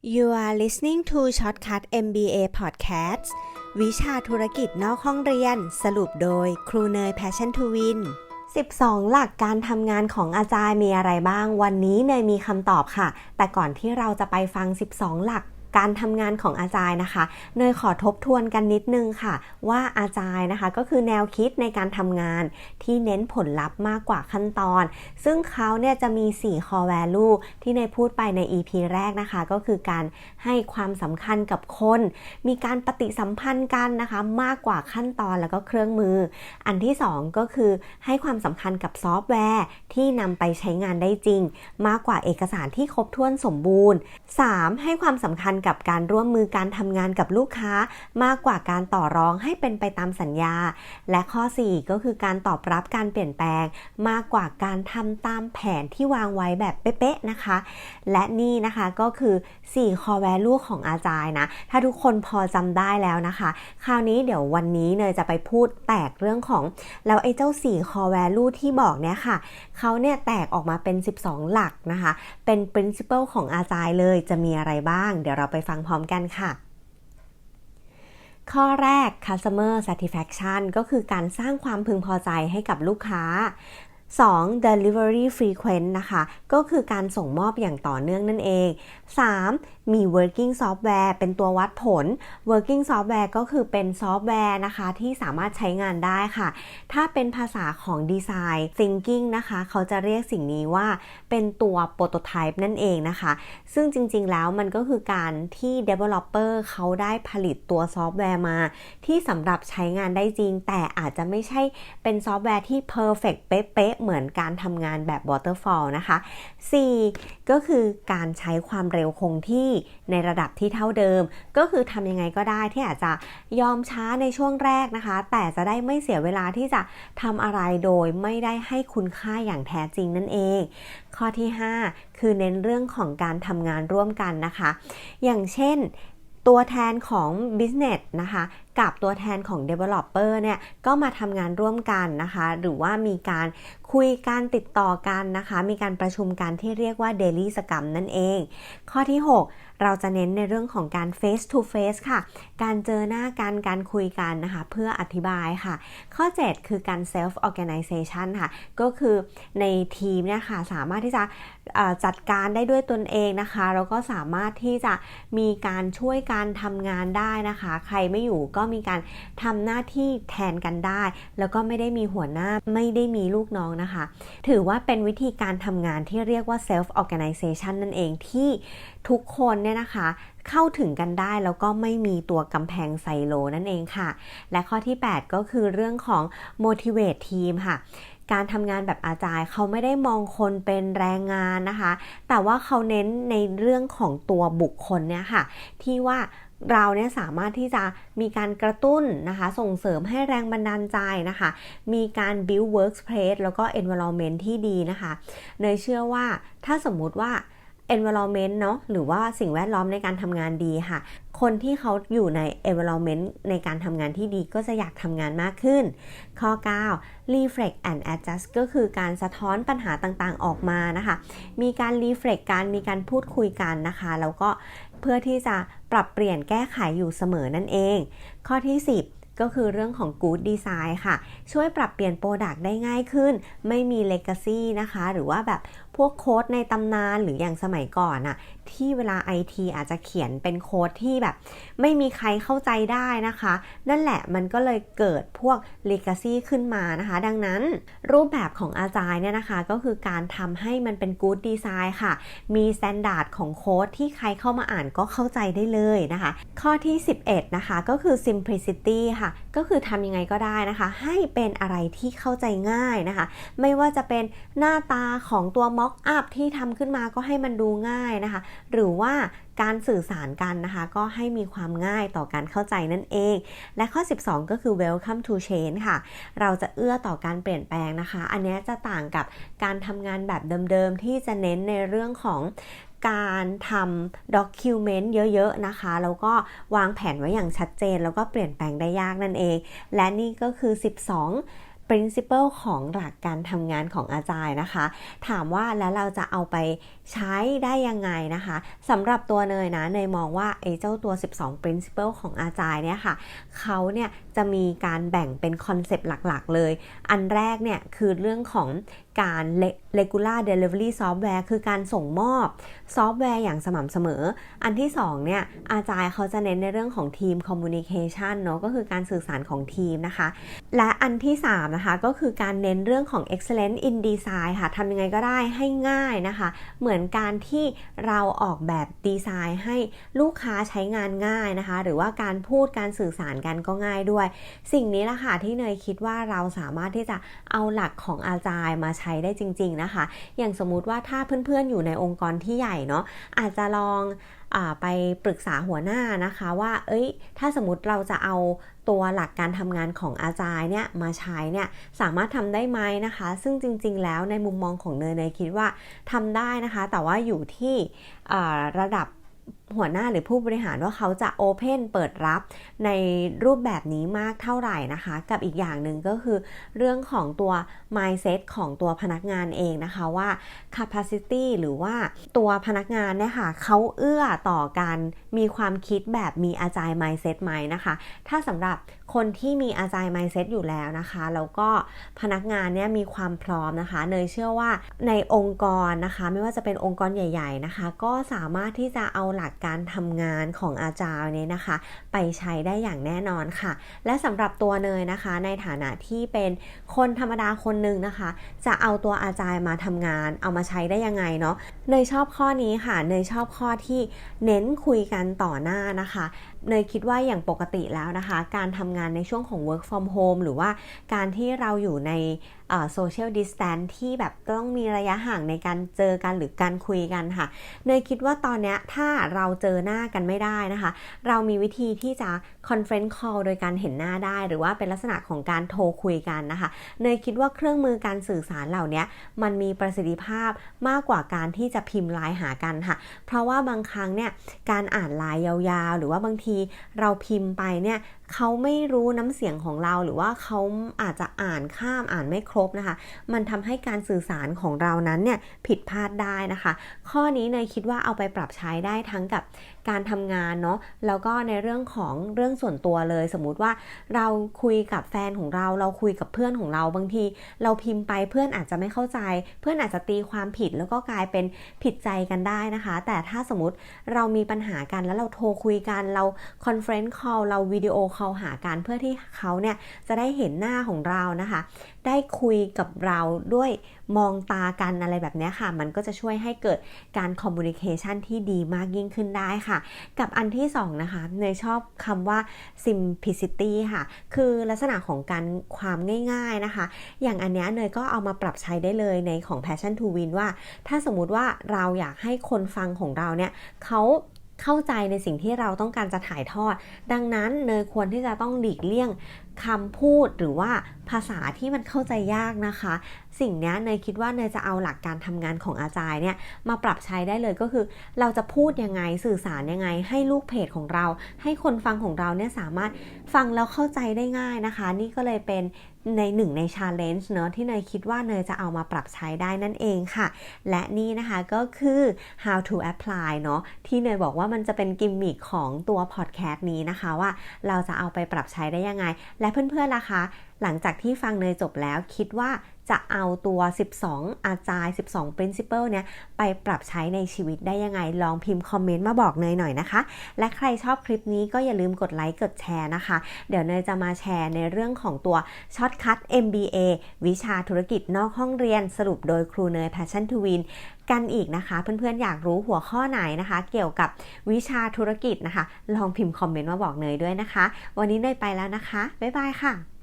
You are listening to Shortcut MBA Podcast วิชาธุรกิจนอกห้องเรียน สรุปโดยครูเนย Passion to Win 12 หลักการทำงานของอาจารย์มีอะไรบ้าง วันนี้เนยมีคำตอบค่ะ แต่ก่อนที่เราจะไปฟัง 12 หลัก การทำงานของอาจารย์นะคะ เนยขอทบทวนกันนิดนึงค่ะ ว่าอาจารย์นะคะก็คือแนวคิดในการทำงานที่เน้นผลลัพธ์มากกว่าขั้นตอน ซึ่งเขาเนี่ยจะมี 4 core value ที่เนยพูดไปใน EP แรกนะคะ ก็คือการให้ความสำคัญกับคน มีการปฏิสัมพันธ์กันนะคะ มากกว่าขั้นตอนแล้วก็เครื่องมือ อันที่ 2 ก็คือให้ความสำคัญกับซอฟต์แวร์ที่นำไปใช้งานได้จริง มากกว่าเอกสารที่ครบถ้วนสมบูรณ์ 3. ให้ความสำคัญกับการร่วมมือการทำงานกับลูกค้ามากกว่าการต่อรองให้เป็นไปตามสัญญา และข้อ 4 ก็คือการตอบรับการเปลี่ยนแปลง มากกว่าการทำตามแผนที่วางไว้แบบเป๊ะๆนะคะ และนี่นะคะก็คือ 4 core value ของอาจายนะ ถ้าทุกคนพอจำได้แล้วนะคะ คราวนี้เดี๋ยววันนี้เนยจะไปพูดแตกเรื่องของ แล้วไอ้เจ้า 4 core value ที่บอกเนี่ยค่ะเขาเนี่ยแตกออกมาเป็น 12 หลักนะคะ เป็น principle ของอาจายเลยจะมีอะไรบ้าง เดี๋ยวเราไปฟังพร้อมกันค่ะ ข้อแรก customer satisfaction ก็คือการสร้างความพึงพอใจให้กับลูกค้า 2. delivery frequent นะคะ ก็คือการส่งมอบอย่างต่อเนื่องนั่นเอง 3. มี working software เป็นตัววัดผล working software ก็คือเป็นซอฟต์แวร์นะคะที่สามารถใช้งานได้ค่ะ ถ้าเป็นภาษาของ design thinking นะคะ เขาจะเรียกสิ่งนี้ว่าเป็นตัว prototype นั่นเองนะคะ ซึ่งจริงๆแล้วมันก็คือการที่ developer เขาได้ผลิตตัวซอฟต์แวร์มา ที่สำหรับใช้งานได้จริง แต่อาจจะไม่ใช่เป็นซอฟต์แวร์ที่ perfect เป๊ะเหมือนการทำงานแบบ waterfall นะคะ 4. ก็คือการใช้ความเร็วคงที่ในระดับที่เท่าเดิม ก็คือทำยังไงก็ได้ที่อาจจะยอมช้าในช่วงแรกนะคะ แต่จะได้ไม่เสียเวลาที่จะทำอะไรโดยไม่ได้ให้คุณค่าอย่างแท้จริงนั่นเอง ข้อที่ 5 คือเน้นเรื่องของการทำงานร่วมกันนะคะ อย่างเช่นตัวแทนของ business นะคะ กับตัวแทนของ developer เนี่ยก็มาทำงานร่วมกันนะคะ หรือว่ามีการคุยการติดต่อกันนะคะ มีการประชุมกันที่เรียกว่า daily scrum นั่นเอง ข้อที่ 6 เราจะเน้นในเรื่องของการ face to face ค่ะ การเจอหน้ากัน การคุยกันนะคะ เพื่ออธิบายค่ะ ข้อ 7 คือการ self organization ค่ะ ก็คือในทีมเนี่ยค่ะสามารถที่จะจัดการได้ด้วยตนเองนะคะ แล้วก็สามารถที่จะมีการช่วยการทำงานได้นะคะ ใครไม่อยู่ก็มีการทำหน้าที่แทนกันได้ แล้วก็ไม่ได้มีหัวหน้าไม่ได้มีลูกน้องนะคะ ถือว่าเป็นวิธีการทำงานที่เรียกว่า self organization นั่นเองที่ทุกคนเนี่ยนะคะเข้าถึงกันได้แล้วก็ไม่มีตัวกำแพงไซโลนั่นเองค่ะ และข้อที่ 8 ก็คือเรื่องของ motivate team ค่ะการทำงานแบบอาจารย์เขาไม่ได้มองคนเป็นแรงงานนะคะ แต่ว่าเขาเน้นในเรื่องของตัวบุคคลเนี่ยค่ะ ที่ว่า เราเนี่ยสามารถที่จะมีการกระตุ้นนะคะ ส่งเสริมให้แรงบันดาลใจนะคะ มีการ build workspace แล้วก็ environment ที่ดีนะคะเนยเชื่อว่าถ้าสมมุติว่า environment เนาะหรือว่าสิ่งแวดล้อมในการทำงานดีค่ะ คนที่เขาอยู่ใน environment ในการทำงานที่ดีก็จะอยากทำงานมากขึ้น ข้อ 9 reflect and adjust ก็คือการสะท้อนปัญหาต่างๆออกมานะคะ มีการ reflect การมีการพูดคุยกันนะคะ แล้วก็ เพื่อที่จะปรับเปลี่ยนแก้ไขอยู่เสมอนั่นเอง ข้อที่ 10ก็คือเรื่องของ Good Design ค่ะ ช่วยปรับเปลี่ยนโปรดักต์ได้ง่ายขึ้น ไม่มี Legacy นะคะ หรือว่าแบบพวกโค้ดในตำนานหรืออย่างสมัยก่อนอะ ที่เวลา IT อาจจะเขียนเป็นโค้ดที่แบบ ไม่มีใครเข้าใจได้นะคะ นั่นแหละมันก็เลยเกิดพวก Legacy ขึ้นมานะคะ ดังนั้นรูปแบบของอาจารย์เนี่ยนะคะ ก็คือการทำให้มันเป็น Good Design ค่ะ มี Standard ของโค้ดที่ใครเข้ามาอ่านก็เข้าใจได้เลยนะคะ ข้อที่ 11 นะคะก็คือ Simplicity ค่ะ ก็คือทำยังไงก็ได้นะคะ ให้เป็นอะไรที่เข้าใจง่ายนะคะ ไม่ว่าจะเป็นหน้าตาของตัว mock up ที่ทำขึ้นมาก็ให้มันดูง่ายนะคะ หรือว่าการสื่อสารกันนะคะ ก็ให้มีความง่ายต่อการเข้าใจนั่นเอง และข้อ 12 ก็คือ welcome to change ค่ะ เราจะเอื้อต่อการเปลี่ยนแปลงนะคะ อันนี้จะต่างกับการทำงานแบบเดิมๆ ที่จะเน้นในเรื่องของ การทำด็อกิวเมนต์เยอะๆนะคะ แล้วก็วางแผนไว้อย่างชัดเจน แล้วก็เปลี่ยนแปลงได้ยากนั่นเอง และนี่ก็คือ 12 principle ของหลักการทำงานของอาจารย์นะคะ ถามว่าแล้วเราจะเอาไปใช้ได้ยังไงนะคะสำหรับตัวเนยนะเนยมองว่าไอ้เจ้าตัว 12 principle ของอาจารย์เนี่ยค่ะเขาเนี่ยจะมีการแบ่งเป็นคอนเซปต์หลักๆเลย อันแรกเนี่ยคือเรื่องของ การ regular delivery software คือการส่งมอบซอฟต์แวร์อย่างสม่ำเสมอ อันที่2เนี่ยอาจารย์เขาจะเน้นในเรื่องของทีม communication เนาะก็คือการสื่อสารของทีมนะคะ และอันที่3นะคะก็คือการเน้นเรื่องของ excellence in design ค่ะทำยังไงก็ได้ให้ง่ายนะคะ เหมือนการที่เราออกแบบดีไซน์ให้ลูกค้าใช้งานง่ายนะคะ หรือว่าการพูดการสื่อสารกันก็ง่ายด้วย สิ่งนี้ละค่ะที่เนยคิดว่าเราสามารถที่จะเอาหลักของอาจารย์มาใช้ได้จริง ๆนะคะ อย่างสมมุติว่าถ้าเพื่อนๆอยู่ในองค์กรที่ใหญ่เนาะอาจจะลองอไปปรึกษาหัวหน้านะคะว่า เอ้ย ถ้าสมมติเราจะเอาตัวหลักการทำงานของอาจารย์เนี่ยมาใช้เนี่ยสามารถทำได้ไหมนะคะ ซึ่งจริง ๆ แล้วในมุมมองของเนยเนยคิดว่าทำได้นะคะ แต่ว่าอยู่ที่ระดับ หัวหน้าหรือผู้บริหารว่าเขาจะโอเพนเปิดรับในรูปแบบนี้มากเท่าไหร่นะคะ กับอีกอย่างหนึ่งก็คือ เรื่องของตัว mindset ของตัวพนักงานเองนะคะว่า capacity หรือว่าตัวพนักงานเนี่ยค่ะเขาเอื้อต่อการมีความคิดแบบมีอาจาย mindset ไหมนะคะ ถ้าสำหรับ คนที่มีอาจาย mindset อยู่แล้วนะคะ แล้วก็พนักงานเนี่ยมีความพร้อมนะคะ เนยเชื่อว่าในองค์กรนะคะ ไม่ว่าจะเป็นองค์กรใหญ่ ๆนะคะ ก็สามารถที่จะเอาหลักการทำงานของอาจารย์เนี่ยนะคะ ไปใช้ได้อย่างแน่นอนค่ะ และสำหรับตัวเนยนะคะ ในฐานะที่เป็นคนธรรมดาคนหนึ่งนะคะ จะเอาตัวอาจารย์มาทำงาน เอามาใช้ได้ยังไงเนาะเนยชอบข้อนี้ค่ะเนยชอบข้อที่เน้นคุยกันต่อหน้านะคะเนยคิดว่าอย่างปกติแล้วนะคะ การทำงานในช่วงของ work from home หรือว่าการที่เราอยู่ใน โซเชียลดิสแตนที่แบบต้องมีระยะห่างในการเจอกันหรือการคุยกันค่ะ เนยคิดว่าตอนนี้ถ้าเราเจอหน้ากันไม่ได้นะคะ เรามีวิธีที่จะคอนเฟรนซ์คอลโดยการเห็นหน้าได้ หรือว่าเป็นลักษณะของการโทรคุยกันนะคะ เนยคิดว่าเครื่องมือการสื่อสารเหล่านี้มันมีประสิทธิภาพมากกว่าการที่จะพิมพ์ไลน์หากันค่ะ เพราะว่าบางครั้งเนี่ยการอ่านไลน์ยาวๆ หรือว่าบางทีเราพิมพ์ไปเนี่ยเขาไม่รู้น้ำเสียงของเราหรือว่าเขาอาจจะอ่านข้ามอ่านไม่ครบนะคะ มันทำให้การสื่อสารของเรานั้นเนี่ยผิดพลาดได้นะคะ ข้อนี้เนยคิดว่าเอาไปปรับใช้ได้ทั้งกับ การทำงานเนาะแล้วก็ในเรื่องของเรื่องส่วนตัวเลย สมมุติว่าเราคุยกับแฟนของเรา เราคุยกับเพื่อนของเราบางที เราพิมพ์ไปเพื่อนอาจจะไม่เข้าใจ เพื่อนอาจจะตีความผิดแล้วก็กลายเป็นผิดใจกันได้นะคะ แต่ถ้าสมมติเรามีปัญหากันแล้วเราโทรคุยกันเราคอนเฟรนซ์คอลเราวิดีโอคอลหากันเพื่อที่เขาเนี่ยจะได้เห็นหน้าของเรานะคะ ได้คุยกับเราด้วยมองตากันอะไรแบบนี้ค่ะ มันก็จะช่วยให้เกิดการคอมมูนิเคชันที่ดีมากยิ่งขึ้นได้ค่ะกับอันที่2นะคะเนยชอบคำว่า simplicity ค่ะ คือลักษณะของการความง่ายๆนะคะ อย่างอันนี้เนยก็เอามาปรับใช้ได้เลยในของ passion to win ว่า ถ้าสมมุติว่าเราอยากให้คนฟังของเราเนี่ยเขาเข้าใจในสิ่งที่เราต้องการจะถ่ายทอด ดังนั้นเนยควรที่จะต้องหลีกเลี่ยง คำพูดหรือว่าภาษาที่มันเข้าใจยากนะคะ สิ่งนี้เนยคิดว่าเนยจะเอาหลักการทำงานของอาจารย์เนี่ยมาปรับใช้ได้เลยก็คือ เราจะพูดยังไงสื่อสารยังไง ให้ลูกเพจของเรา ให้คนฟังของเราเนี่ยสามารถฟังแล้วเข้าใจได้ง่ายนะคะ นี่ก็เลยเป็นในหนึ่งใน challenge เนอะที่เนยคิดว่าเนยจะเอามาปรับใช้ได้นั่นเองค่ะ และนี่นะคะก็คือ how to apply เนาะที่เนยบอกว่ามันจะเป็นกิมมิคของตัว podcast นี้นะคะว่าเราจะเอาไปปรับใช้ได้ยังไงและเพื่อนๆล่ะคะ หลังจากที่ฟังเนยจบแล้วคิดว่าจะเอาตัว 12 อาจารย์ 12 principle เนี่ย ไปปรับใช้ในชีวิตได้ยังไง ลองพิมพ์คอมเมนต์มาบอกเนยหน่อยนะคะ และใครชอบคลิปนี้ก็อย่าลืมกดไลค์ กดแชร์นะคะ เดี๋ยวเนยจะมาแชร์ในเรื่องของตัวช็อตคัท MBA วิชาธุรกิจนอกห้องเรียน สรุปโดยครูเนย Passion to Win กันอีกนะคะ เพื่อนๆ อยากรู้หัวข้อไหนนะคะ เกี่ยวกับวิชาธุรกิจนะคะ ลองพิมพ์คอมเมนต์มาบอกเนยด้วยนะคะ วันนี้เนยไปแล้วนะคะ บ๊ายบายค่ะ